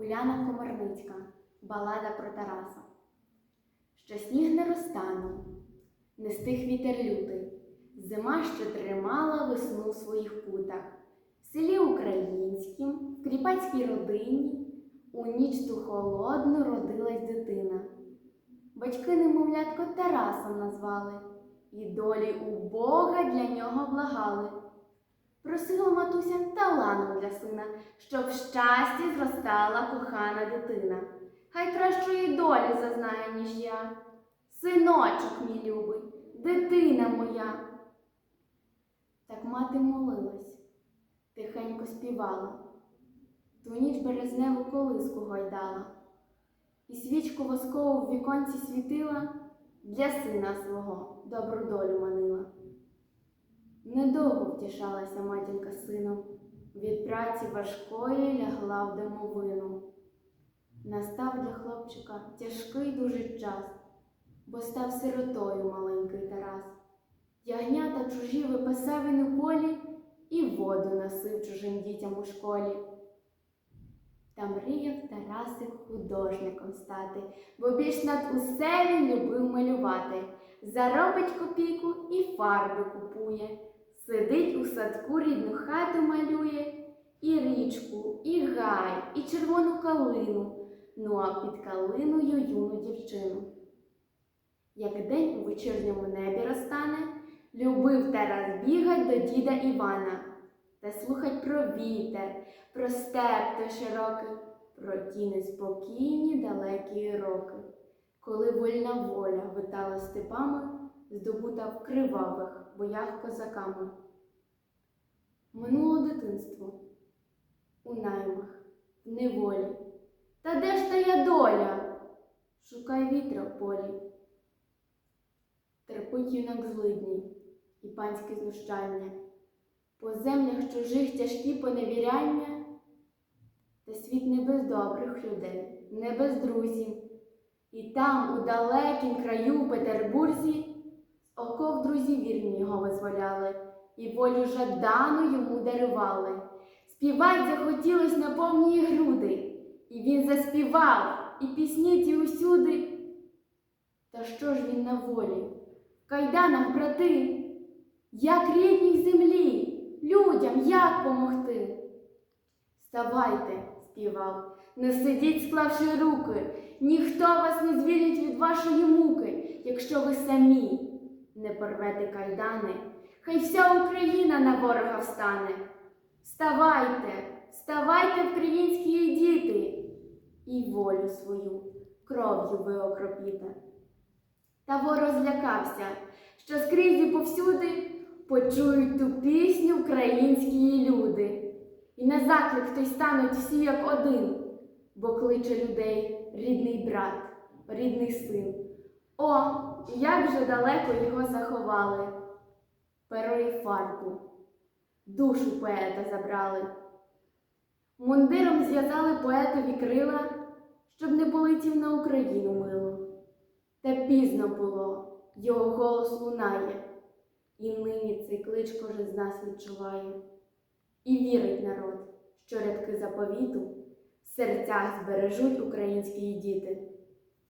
Уляна Комарницька. Балада про Тараса. Що сніг не розтанув, не стих вітер лютий, зима ще тримала весну в своїх путах. В селі українськім, в кріпацькій родині, у ніч ту холодну родилась дитина. Батьки немовлятко Тарасом назвали, і долі у Бога для нього благали. Просила матуся талану сина, щоб в щасті зростала кохана дитина. Хай кращої долі зазнає, ніж я. Синочок мій любий, дитина моя. Так мати молилась, тихенько співала, ту ніч березневу колиску гойдала, і свічку воскову в віконці світила, для сина свого добру долю манила. Недовго втішалася матінка від праці важкої лягла в домовину. Настав для хлопчика тяжкий дуже час, бо став сиротою маленький Тарас. Ягнята чужі випасав він у полі і воду носив чужим дітям у школі. Та мріяв Тарасик художником стати, бо більш над усе він любив малювати. Заробить копійку і фарби купує, сидить у садку рідну хату малює, і річку, і гай, і червону калину, ну а під калиною юну дівчину. Як день у вечірньому небі розтане, любив Тарас бігать до діда Івана та слухать про вітер, про степ той широкий, про ті неспокійні далекі роки, коли вольна воля витала степами, здобута в кривавих боях козаками. Минуло дитинство у наймах, в неволі. Та де ж тая доля? Шукай вітра в полі. Терпить юнак злидні і панське знущання, по землях чужих тяжкі поневіряння, та світ не без добрих людей, не без друзів. І там, у далекім краю в Петербурзі, оков друзі вірні його визволяли, і волю жадану йому дарували. Співать захотілось на повні груди, і він заспівав, і пісні ті усюди. Та що ж він на волі? Кайданах, брати, як рідній землі, людям як помогти? Вставайте, співав, не сидіть, склавши руки, ніхто вас не звільнить від вашої муки, якщо ви самі не порвете кайдани, хай вся Україна на ворога встане. Вставайте, вставайте, українські діти, і волю свою кров'ю ви окропіте. Та ворог злякався, що скрізь і повсюди почують ту пісню українські люди. І на заклик той стануть всі як один, бо кличе людей рідний брат, рідний син. О, як же далеко його заховали, перо і фарбу, душу поета забрали. Мундиром зв'язали поетові крила, щоб не полетів на Україну мило. Та пізно було, його голос лунає, і нині цей клич кожен з нас відчуває. І вірить народ, що рядки заповіту в серцях збережуть українські діти.